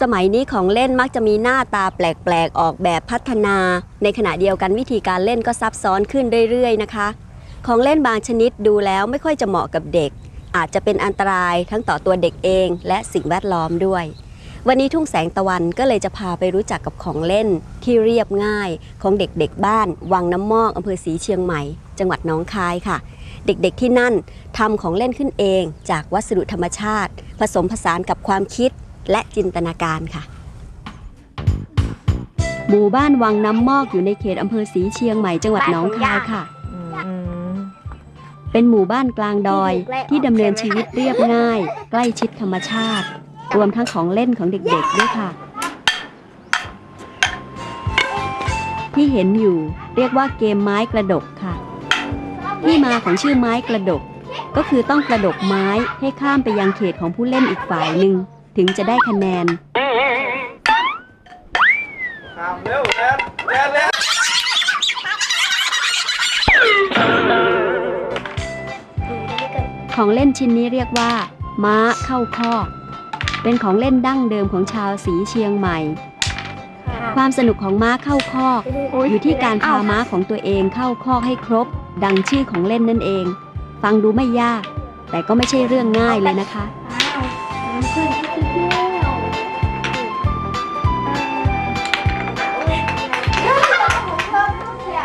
สมัยนี้ของเล่นมักจะมีหน้าตาแปลกๆ ออกแบบพัฒนา ในขณะเดียวกันวิธีการเล่นก็ซับซ้อนขึ้นเรื่อยๆนะคะ ของเล่นบางชนิดดูแล้วไม่ค่อยจะเหมาะกับเด็ก อาจจะเป็นอันตรายทั้งต่อตัวเด็กเอง และสิ่งแวดล้อมด้วย วันนี้ทุ่งแสงตะวันก็เลยจะพาไปรู้จักกับของเล่นที่เรียบง่าย ของเด็กๆบ้าน วังน้ำมอกอำเภอศรีเชียงใหม่ จังหวัดหนองคายค่ะเด็กๆที่นั่นทำของเล่นขึ้นเองจากวัสดุธรรมชาติ ผสมผสานกับความคิด และจินตนาการค่ะ หมู่บ้านวังน้ำมอกอยู่ในเขตอำเภอศรีเชียงใหม่จังหวัดหนองคายค่ะอืมเป็นหมู่บ้านกลางดอยที่ดำเนินชีวิตเรียบง่าย ใกล้ชิดธรรมชาติ รวมทั้งของเล่นของเด็กๆด้วยค่ะ ที่เห็นอยู่เรียกว่าเกมไม้กระดกค่ะ ที่มาของชื่อไม้กระดก ก็คือต้องกระดกไม้ให้ข้ามไปยังเขตของผู้เล่นอีกฝ่ายหนึ่ง ถึงจะได้คะแนนทำเร็วแอนแอนแล้วของเล่นชิ้นนี้เรียกว่า ม้าเข้าคอกเป็นของเล่นดั้งเดิมของชาวสีเชียงใหม่ ความสนุกของม้าเข้าคอกอยู่ที่การพาม้าของตัวเองเข้าคอกให้ครบ ดังชื่อของเล่นนั่นเอง ฟังดูไม่ยาก แต่ก็ไม่ใช่เรื่องง่ายเลยนะคะ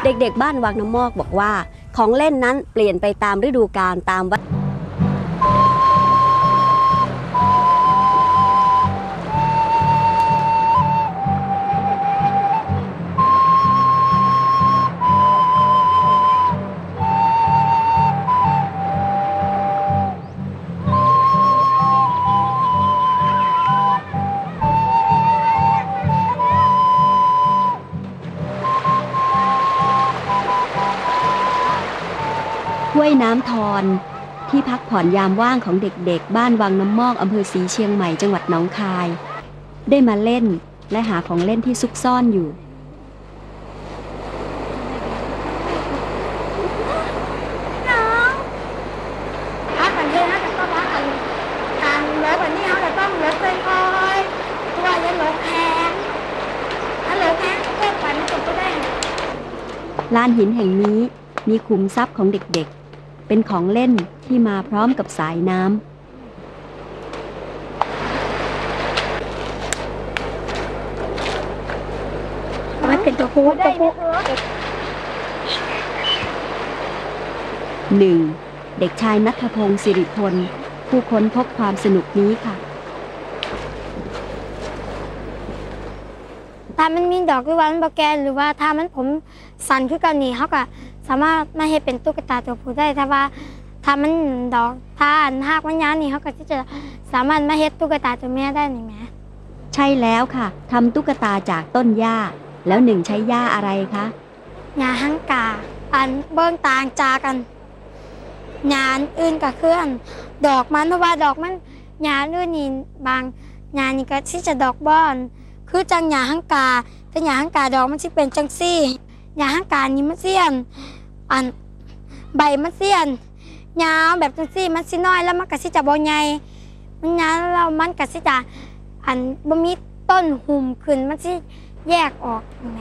เด็กๆ บ้านวังน้ำมอกบอกว่า ของเล่นนั้นเปลี่ยนไปตามฤดูกาลตามวั ห้วยน้ำทอนที่พักผ่อนยามว่างของเด็กๆ บ้านวังน้ำมอกอำเภอศรีเชียงใหม่จังหวัดหนองคาย ได้มาเล่นและหาของเล่นที่ซุกซ่อนอยู่ล้านคอยตัวอยังเหลือแพงถ้าเหลือแพงก็ไปมันตกก็ได้ลานหินแห่งนี้มีขุมทรัพย์ของเด็กๆ เป็นของเล่นที่มาพร้อมกับสายน้ำมันเป็นตัวคูตัวคูหนึ่งเด็กชายนัทพงศ์สิริพล ผู้ค้นพบความสนุกนี้ค่ะ ถ้ามันมีดอกวิวันบแกนหรือว่าถ้ามันผมสั่นขึ้นกันนี่เขาก็ สามารถมาให้เป็นตุ๊กตาตัวผู้ได้ถ้าว่าถ้ามันดอกถ้าอันหากมันยานนี่เขาก็ที่จะสามารถมาเฮ็ดตุ๊กตาตัวแม่ได้นี่แหมใช่แล้วค่ะทำตุ๊กตาจากต้นหญ้า แล้วหนึ่งใช้หญ้าอะไรคะยาหังกา อันเบิ้งต่างจากกันยาอันอื่นก็คืออันดอกมันเพราะว่าดอกมันยาอื่นนี่บางยานี่ก็ที่จะดอกบอน คือจังยาหังกาแต่ยาหังกาดอกมันสิเป็นจังซี่ ยาหังกานี่มันเสียน อันใบมันเสียนยาวแบบจังซี่มันสิน้อยแล้วมันก็สิจะบ่ใหญ่มันยาวแล้วมันก็สิจะอันบ่มีต้นหุ่มขึ้นมันสิแยกออกเห็นไหม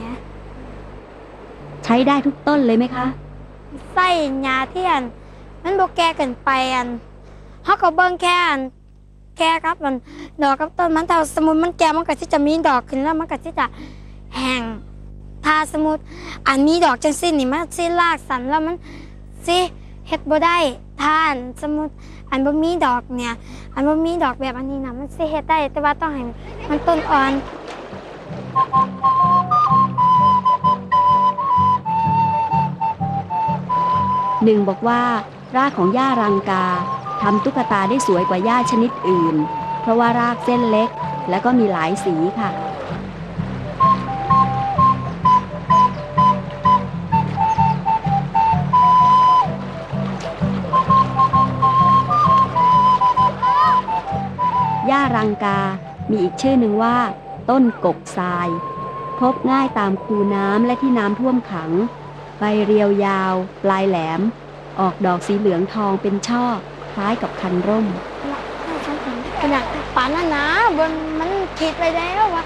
ใช้ได้ทุกต้นเลยไหมคะ ไส้ยาเทียนมันบ่แก่เกินไปอันเขาก็เบิ่งแค่อันแก่ครับมันดอกกับต้นมันแต่สมมุติมันแก่มันก็สิจะมีดอกขึ้นแล้วมันก็สิจะแห้ง ถ้าสมมุติอันมีดอกจังซี่นี่มันสิลากสันแล้วมันสิเฮ็ดบ่ได้ถ้าอันสมมุติอันบ่มีดอกเนี่ย อันบ่มีดอกแบบอันนี้นะมันสิเฮ็ดได้แต่ว่าต้องให้มันต้นอ่อนหนึ่งบอกว่ารากของหญ้ารังกาทำตุ๊กตาได้สวยกว่าหญ้าชนิดอื่น เพราะว่ารากเส้นเล็ก และก็มีหลายสีค่ะ หญ้ารังกา มีอีกชื่อหนึ่งว่า ต้นกกทราย พบง่ายตามคูน้ำและที่น้ำท่วมขัง ใบเรียวยาว ปลายแหลม ออกดอกสีเหลืองทองเป็นช่อ คล้ายกับคันร่มสองอันขนาดปานนั้นนะบนมันผิดไปแล้ววะ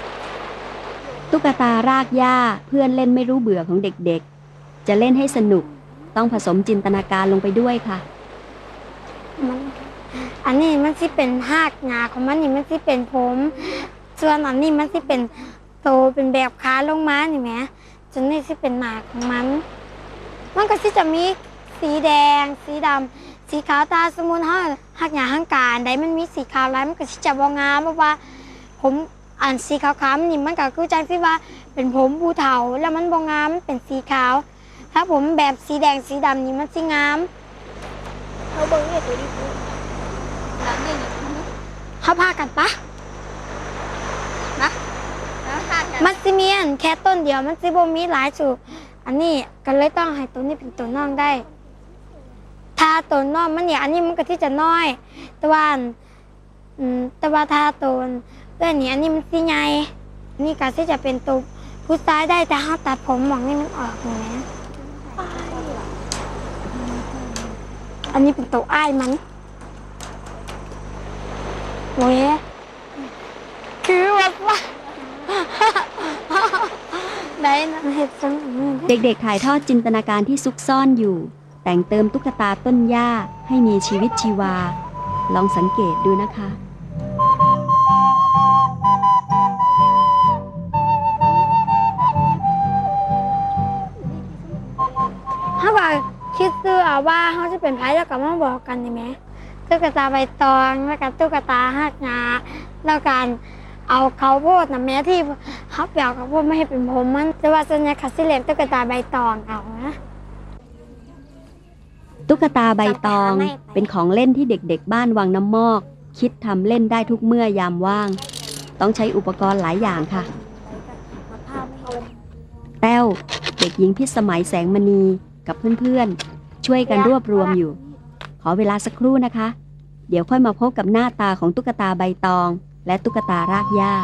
ตุ๊กตารากหญ้าเพื่อนเล่นไม่รู้เบื่อของเด็กๆ จะเล่นให้สนุก ต้องผสมจินตนาการลงไปด้วยค่ะมัน อันนี้มันสิเป็นหากงาของมันนี่มันสิเป็นผม ส่วนอันนี้มันสิเป็นโตเป็นแบบขาลงมานี่แหมจนนี่สิเป็นหนาของมัน มันก็สิจะมีสีแดง สีดำสีขาวตาสมุนเฮาหักหยาหังการใดมันมีสีขาวหลายมันก็สิจะบ่งามเพราะว่า ผมอันสีขาวๆนี่มันก็คือจังที่ว่าเป็นผมภูเทาแล้วมันบ่งามมันเป็นสีขาว ถ้าผมแบบสีแดงสีดำนี่มันสิงามเขาเบิ่งเนี่ยตัวนี้ปุ๊บหลังเนี่ยนี่ เขาพากันปะแล้วคาดกันมันสิมีอันแค่ต้นเดียวมันสิบ่มีหลายสูอันนี้ก็เลยต้องให้ตัวนี้เป็นตัวน้องได้ ถ้าตัวน้องมันเนี่ยอันนี้มันก็ที่จะน้อย แต่ว่าอันอืมแต่ว่าถ้าตัวเอื้อนนี่อันนี้มันสิใหญ่อันนี่ก็ที่จะเป็นตัวผู้ชายได้แต่ถ้าตัดผมหมองนี่มันออกอย่างนี้อันนี้เป็นตัวอ้ายมัน โว้ยคือแบบว่าได้นะเห็ดจังมือเด็กๆถ่ายทอดจินตนาการที่ซุกซ่อนอยู่ แต่งเติมตุ๊กตาต้นหญ้าให้มีชีวิตชีวา ลองสังเกตดูนะคะเขาก็คิดซื้อเอาว่าเขาจะเป็นไผแล้วก็มาบอกกันได้ไหม ตุ๊กตาใบตองแล้วก็ตุ๊กตาหักงาแล้วการเอาเขาวโพดนะแม่ที่เขาเปียกเขาวโพดไม่ให้เป็นผมมันแต่ว่าส่วนใหญ่เขาสิเลี้ยงตุ๊กตาใบตองเอานะตุ๊กตาใบตองเป็นของเล่นที่เด็กๆ บ้านวังน้ำมอก คิดทำเล่นได้ทุกเมื่อยามว่าง ต้องใช้อุปกรณ์หลายอย่างค่ะ แต้ว เด็กหญิงพิสมัยแสงมณีกับเพื่อนๆ ช่วยกันรวบรวมอยู่ ขอเวลาสักครู่นะคะ เดี๋ยวค่อยมาพบกับหน้าตาของตุ๊กตาใบตอง และตุ๊กตารากหญ้า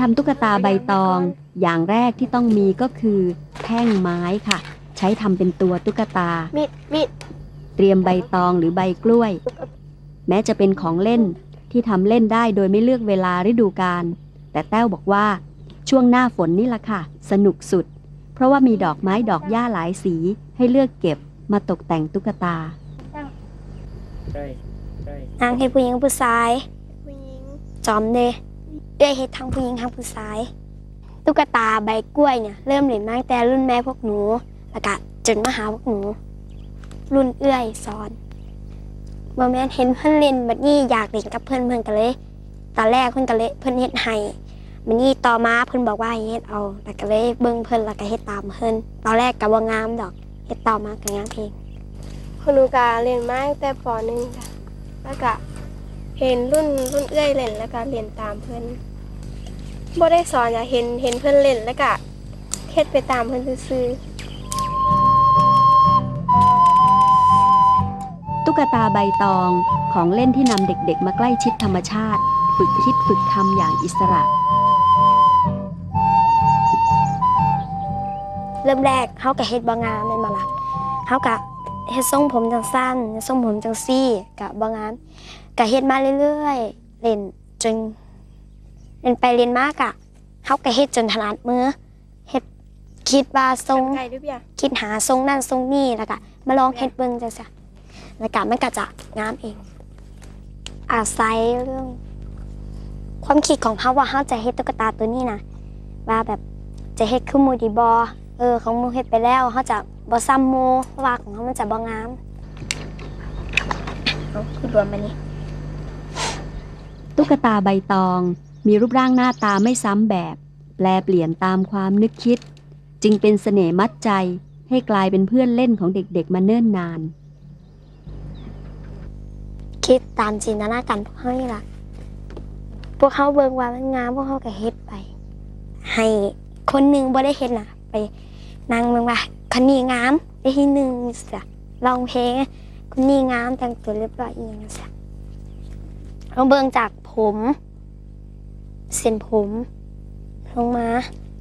ทำตุ๊กตาใบตอง อย่างแรกที่ต้องมีก็คือ แท่งไม้ค่ะ ใช้ทำเป็นตัวตุ๊กตามีดมีดเตรียมใบตองหรือใบกล้วย แม้จะเป็นของเล่นที่ทำเล่นได้โดยไม่เลือกเวลาฤดูกาลแต่แต้วบอกว่าช่วงหน้าฝนนี่ล่ะค่ะ สนุกสุด เพราะว่ามีดอกไม้ดอกหญ้าหลายสีให้เลือกเก็บมาตกแต่งตุ๊กตาใช่ใช่นางเฮ็ดผู้หญิงผู้ชาย ผู้หญิง จอมเด เอ้ยเฮ็ดทั้งผู้หญิงทั้งผู้ชาย ตุ๊กตาใบกล้วยเนี่ยเริ่มเล่นมาตั้งแต่รุ่นแม่พวกหนู แล้วก็จนมาหาพวกหนู รุ่นเอื้อยสอนบ่แม่นเห็นเพิ่อนเล่นแบบนี้อยากเล่นกับเพิ่อนเพิ่อนก็เลยตอนแรกเพิ่อนก็เลยเพิ่อนเฮ็ดให้มันนี่ต่อมาเพิ่อนบอกว่าเฮ็ดเอาแล้วก็เลยเบิ่งเพิ่อนแล้วก็เฮ็ดตามเพิ่อนตอนแรกก็บ่งามดอกเฮ็ดต่อมาก็งามเพลงคุณหนูกาเรียนมาตั้งแต่ปหนึ่งจ้ะแล้วก็เห็นรุ่นรุ่นเอื้อยเล่นแล้วก็เรียนตามเพื่อน บ่ได้สอนอย่าเห็นเห็นเพื่อนเล่นแล้วก็เฮ็ดไปตามเพื่อนซื่อๆตุ๊กตาใบตองของเล่นที่นำเด็กๆ มาใกล้ชิดธรรมชาติ ฝึกคิดฝึกทำอย่างอิสระ เริ่มแรกเฮาก็เฮ็ดบ่งามแม่นบ่ล่ะเฮาก็เฮ็ดทรงผมจังสั้นทรงผมจังซี่ก็บ่งามก็เฮ็ดมาเรื่อยๆ เล่นจน เล่นไปเล่นมากอะเฮาก็เฮ็ดจนถนัดมือเฮ็ดคิดว่าทรงไก่ด้วยเบียร์คิดหาทรงนั่นทรงนี่แล้วก็มาลองเฮ็ดเบิ่งจังซี่แล้วก็มันก็จะงามเอง อาศัยเรื่อง ความคิดของเขาว่าเขาจะเฮ็ดตุ๊กตาตัวนี้นะว่าแบบจะเฮ็ดคือหมูดีบอเออของหมูเฮ็ดไปแล้วเขาจะบ่ซ้ำหมูเพราะว่าของเขามันจะบ่งามเอาคือรวมมานี่ตุ๊กตาใบตอง มีรูปร่างหน้าตาไม่ซ้ำแบบ แปลเปลี่ยนตามความนึกคิด จึงเป็นเสน่ห์มัดใจให้กลายเป็นเพื่อนเล่นของเด็กๆมาเนิ่นนาน คิดตามจินตนาการพวกเขานี่ล่ะพวกเขาเบิงว่ามันงามพวกเขาก็เฮ็ดไป ให้คนหนึ่งบ่ได้เฮ็ดน่ะไปนั่งเบิ่งว่าคนนี้งามได้ที่หนึ่งเสียร้องเพลงคนนี้งามแต่งตัวเรียบร้อยอีหยังเสียเราเบิงจากผม เส้นผม ลงมา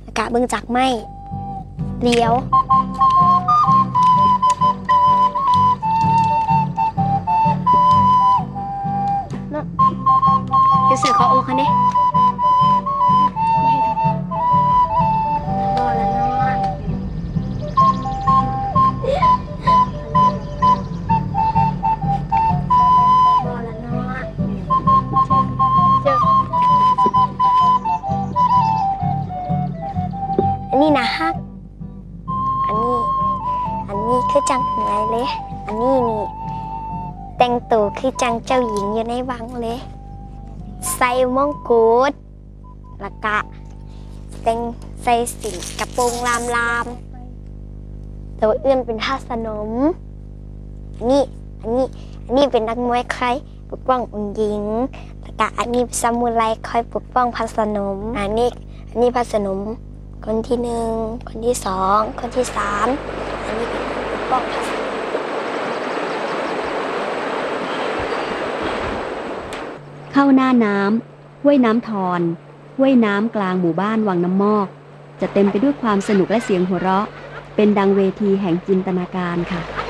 อากาศเบิ่งจากไม่เลี้ยวเดี๋ยวสื่อเขาโอคันดิ อันนี้นะฮัก อันนี้ อันนี้คือจังไงเลย อันนี้นี่ แต่งตัวคือจังเจ้าหญิงอยู่ในวังเลย ใส่มงกุฎแล้วก็แต่งใส่สีกระโปรงลามลามแต่ว่าเอื้อนเป็นท่าสนมอันนี้อันนี้ อันนี้เป็นนักมวยใครปกป้ององค์หญิงแล้วก็อันนี้ซามูไรคอยปกป้องพระสนม อันนี้ อันนี้พระสนม คนที่หนึ่ง คนที่สอง คนที่สาม อันนี้เป็นปกป้องพระเข้าหน้าน้ำห้วยน้ำทอนห้วยน้ำกลางหมู่บ้านวังน้ำมอก จะเต็มไปด้วยความสนุกและเสียงหัวเราะ เป็นดังเวทีแห่งจินตนาการค่ะ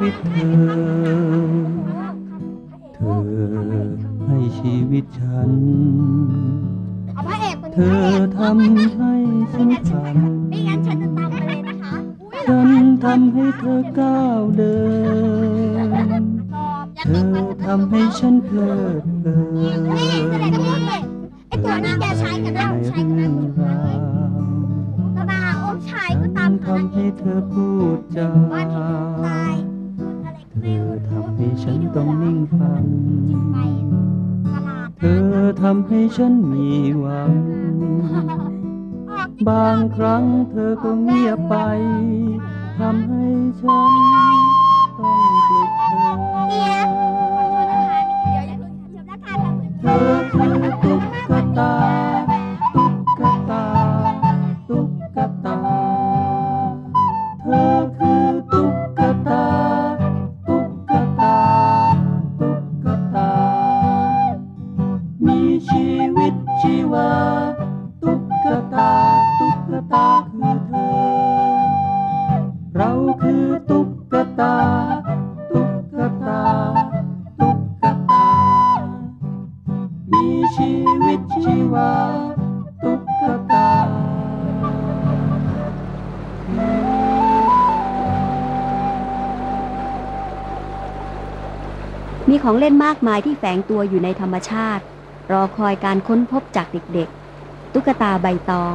วิตเธอ เธอให้ชีวิตฉัน เอาพระเอกคนเธอทำให้ฉันฝัน ไม่งั้นฉันจะตามไปเลยนะคะฉันทำให้เธอก้าวเดินเธอทำให้ฉันเพลิดเพลินไอ้ตัวนี้แกใช้กันได้ใช้กันได้เรื่องราวกระบาโอ้ชายก็ฉัตามนหาทำให้เธอพูดจา ว่าที่ตายอะไร เธอทำให้ฉันต้องนิ่งฟังไปตลาดเธอทำให้ฉันมีหวัง บางครั้งเธอก็เงียบไป ทำให้ฉันต้องปลุกเธอเดี๋ยวอย่าเพิ่งจบราคาทำเธอคือตุ๊กตา ชีวิตชีวา ตุ๊กตา ตุ๊กตาคือเธอ เราคือตุ๊กตา ตุ๊กตา ตุ๊กตา มีชีวิตชีวา ตุ๊กตามีของเล่นมากมายที่แฝงตัวอยู่ในธรรมชาติ รอคอยการค้นพบจากเด็กๆ ตุ๊กตาใบตอง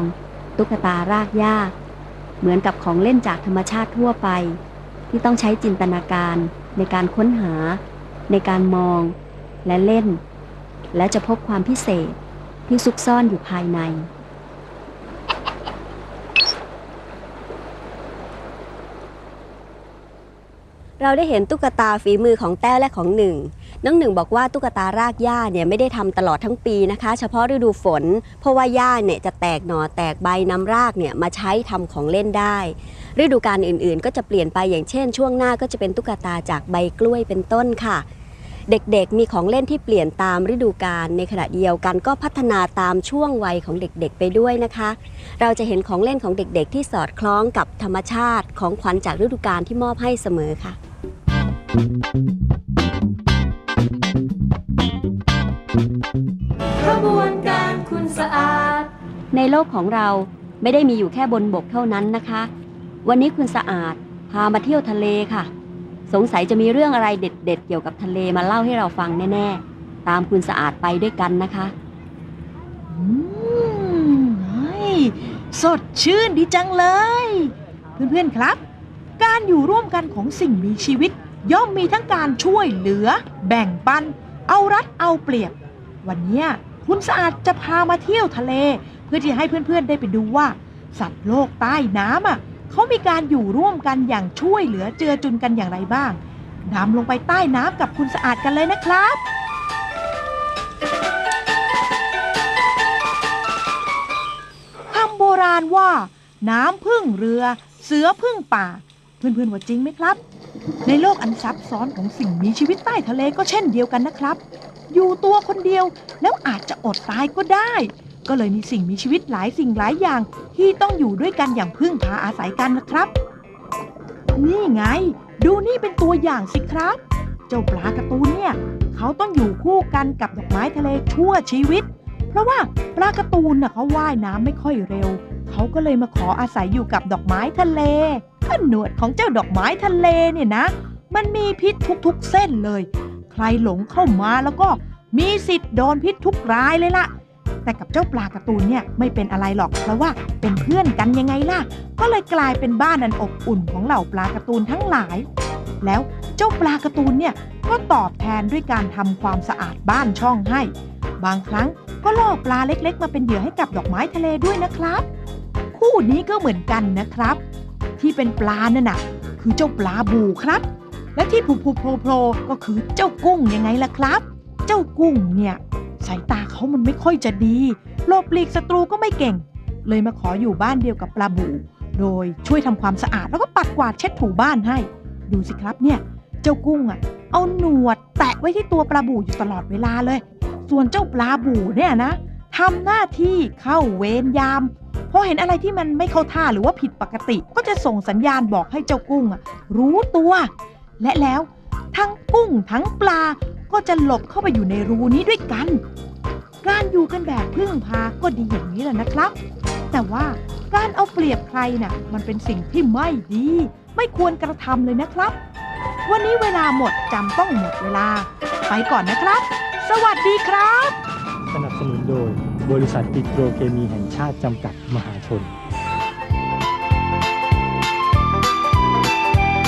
ตุ๊กตารากหญ้า เหมือนกับของเล่นจากธรรมชาติทั่วไป ที่ต้องใช้จินตนาการในการค้นหา ในการมองและเล่น และจะพบความพิเศษที่ซุกซ่อนอยู่ภายใน เราได้เห็นตุ๊กตาฝีมือของแต้วและของหนึ่ง น้องหนึ่งบอกว่าตุ๊กตารากหญ้าเนี่ยไม่ได้ทำตลอดทั้งปีนะคะ เฉพาะฤดูฝน เพราะว่าหญ้าเนี่ยจะแตกหน่อแตกใบนำรากเนี่ยมาใช้ทำของเล่นได้ ฤดูกาลอื่นๆ ก็จะเปลี่ยนไปอย่างเช่น ช่วงหน้าก็จะเป็นตุ๊กตาจากใบกล้วยเป็นต้นค่ะ เด็กๆมีของเล่นที่เปลี่ยนตามฤดูกาลในขณะเดียวกันก็พัฒนาตามช่วงวัยของเด็กๆ ไปด้วยนะคะ เราจะเห็นของเล่นของเด็กๆ ที่สอดคล้องกับธรรมชาติของขวัญจากฤดูกาลที่มอบให้เสมอค่ะกระบวนการคุณสะอาด ในโลกของเราไม่ได้มีอยู่แค่บนบกเท่านั้นนะคะ วันนี้คุณสะอาดพามาเที่ยวทะเลค่ะ สงสัยจะมีเรื่องอะไรเด็ด ๆ เกี่ยวกับทะเลมาเล่าให้เราฟังแน่ๆ ตามคุณสะอาดไปด้วยกันนะคะอืมเฮ้ยสดชื่นดีจังเลย เพื่อนๆครับ การอยู่ร่วมกันของสิ่งมีชีวิต ย่อมมีทั้งการช่วยเหลือ แบ่งปัน เอารัดเอาเปรียบ วันเนี้ย คุณสะอาดจะพามาเที่ยวทะเล เพื่อที่ให้เพื่อนๆได้ไปดูว่า สัตว์โลกใต้น้ำอะเขามีการอยู่ร่วมกันอย่างช่วยเหลือเจือจุนกันอย่างไรบ้างดำลงไปใต้น้ำกับคุณสะอาดกันเลยนะครับคำโบราณว่า น้ำพึ่งเรือ เสือพึ่งป่า เพื่อนๆว่าจริงไหมครับ ในโลกอันซับซ้อนของสิ่งมีชีวิตใต้ทะเลก็เช่นเดียวกันนะครับ อยู่ตัวคนเดียว แล้วอาจจะอดตายก็ได้ ก็เลยมีสิ่งมีชีวิตหลายสิ่งหลายอย่าง ที่ต้องอยู่ด้วยกันอย่างพึ่งพาอาศัยกันนะครับ นี่ไง ดูนี่เป็นตัวอย่างสิครับ เจ้าปลาการ์ตูนเนี่ย เขาต้องอยู่คู่กันกับดอกไม้ทะเลชั่วชีวิต เพราะว่าปลาการ์ตูนน่ะเขาว่ายน้ำไม่ค่อยเร็ว เขาก็เลยมาขออาศัยอยู่กับดอกไม้ทะเลก็หนวดของเจ้าดอกไม้ทะเลเนี่ยนะ มันมีพิษทุกๆเส้นเลย รหลงเข้ามาแล้วก็มีสิทธิ์โดนพิษทุกรายเลยล่ะ แต่กับเจ้าปลาการ์ตูนเนี่ยไม่เป็นอะไรหรอกเพราะว่าเป็นเพื่อนกันยังไงล่ะ ก็เลยกลายเป็นบ้านอันอบอุ่นของเหล่าปลาการ์ตูนทั้งหลาย แล้วเจ้าปลาการ์ตูนเนี่ยก็ตอบแทนด้วยการทำความสะอาดบ้านช่องให้ บางครั้งก็ล่อปลาเล็กๆ มาเป็นเหยื่อให้กับดอกไม้ทะเลด้วยนะครับ คู่นี้ก็เหมือนกันนะครับ ที่เป็นปลานั่นน่ะ คือเจ้าปลาบูครับ และที่ผูผูโผล่โผล่ก็คือเจ้ากุ้งยังไงล่ะครับ เจ้ากุ้งเนี่ยสายตาเขามันไม่ค่อยจะดีหลบหลีกศัตรูก็ไม่เก่ง เลยมาขออยู่บ้านเดียวกับปลาบู โดยช่วยทำความสะอาดแล้วก็ปัดกวาดเช็ดถูบ้านให้ ดูสิครับเนี่ยเจ้ากุ้งอะ เอาหนวดแตะไว้ที่ตัวปลาบูอยู่ตลอดเวลาเลย ส่วนเจ้าปลาบูเนี่ยนะทำหน้าที่เข้าเวรยามพอเห็นอะไรที่มันไม่เข้าท่าหรือว่าผิดปกติ ก็จะส่งสัญญาณบอกให้เจ้ากุ้งอะรู้ตัว และแล้วทั้งกุ้งทั้งปลาก็จะหลบเข้าไปอยู่ในรูนี้ด้วยกัน การอยู่กันแบบพึ่งพาก็ดีอย่างนี้แหละนะครับ แต่ว่าการเอาเปรียบใครน่ะ มันเป็นสิ่งที่ไม่ดี ไม่ควรกระทำเลยนะครับ วันนี้เวลาหมดจำต้องหมดเวลา ไปก่อนนะครับ สวัสดีครับ สนับสนุนโดย บริษัทปิโตรเคมีแห่งชาติจำกัดมหาชน